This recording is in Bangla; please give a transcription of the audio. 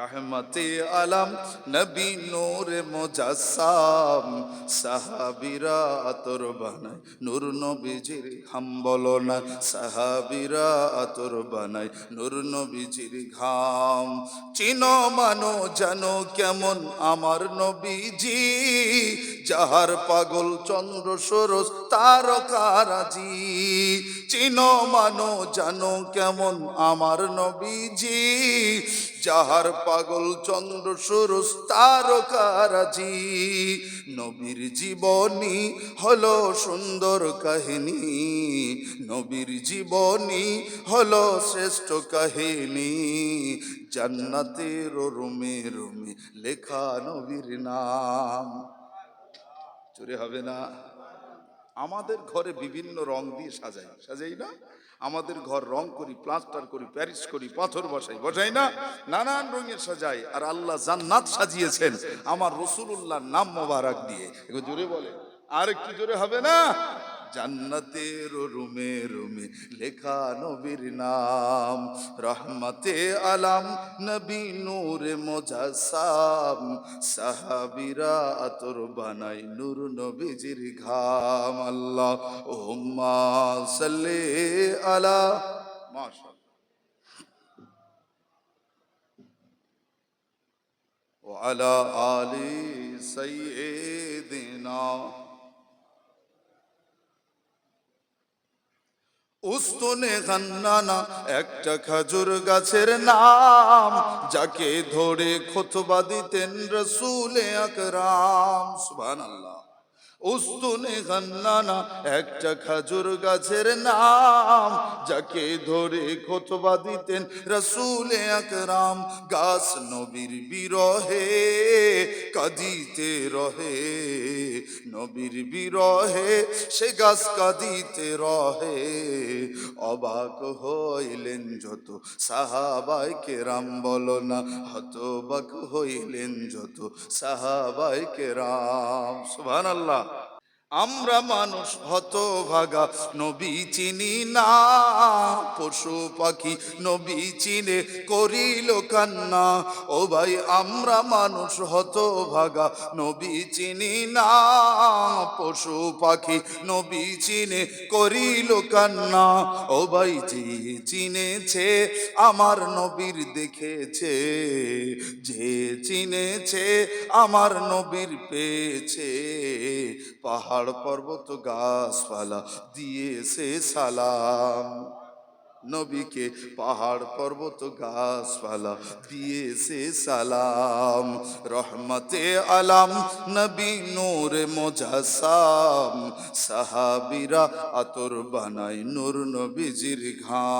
রহমতে আলম, নবী নূর মুজাসসাম সাহাবিরা আতর বানায়, নূর নবীজির হাম বলো না সাহাবিরা আতর বানায়, নূর নবীজির ঘাম। চিনো মানো জানো কেমন আমার নবীজি, যাহার পাগল চন্দ্র সরস তারকারাজি চিনো মানো জানো কেমন আমার নবীজি যাহার পাগল চন্দ্র সুরস তারকারাজি। নবীর জীবনী হলো সুন্দর কাহিনী। নবীর জীবনী হলো শ্রেষ্ঠ কাহিনী। জান্নাতের রুমে রুমে লেখা নবীর নাম। চুরি হবে না। আমাদের ঘরে বিভিন্ন রং দিয়ে সাজাই। সাজাই না? আমাদের ঘর রং করি, প্লাস্টার করি, প্যারিস করি, পাথর বসাই বসাই না? নানান রঙের সাজাই, আর আল্লাহ জান্নাত সাজিয়েছেন আমার রসুল্লাহর নাম মোবারক দিয়ে। জোরে বলে আর একটু জোরে হবে না? জান্নাতের রুমে রুমে লেখা নবীর নাম রহমতে আলাম নবী নূরে মোজাসাম সাহাবিরা আতর বানাই নূর নবীজির ঘাম আল্লাহ ওম্মা সাল্লে আলা মাশাআল্লাহ وعلى آل سيدنا উস্তনে গান্নানা একটা খাজুর গাছের নাম যাকে ধরে খোতবা দিতেন রসুলে আকরাম সুবহানাল্লাহ। উস্তুনে গান্নানা, একটা খাজুর গাছের নাম, যাকে ধরে খোতবা দিতেন রসুলে আকরাম, গাছ নবীর বিরহে, কাঁদিতে রহে, নবীর বিরহে, সে গাছ কাঁদিতে রহে। অবাক হইলেন যত সাহাবাই কেরাম, বলো না, হতবাক হইলেন যত সাহাবাই কেরাম। সুবহানাল্লাহ। আমরা মানুষ হতভাগা, নবী চিনি না, পশু পাখি নবী চিনে করিল কান্না। ও ভাই, আমরা মানুষ হতভাগা, নবী চিনি না, পশু পাখি নবী চিনে করিল কান্না। ও ভাই, যে চিনেছে, আমার নবীর দেখেছে। যে চিনেছে, আমার নবীর পেয়েছে। পাহাড় পর্বত গাছপালা দিয়েছে সালাম। নবীকে পাহাড় পর্বত গাছপালা দিয়েছে সালাম। রহমতে আলাম, নবী নূর মোজাসাম। সাহাবিরা আতর বানাই নূর নবীজির ঘাম।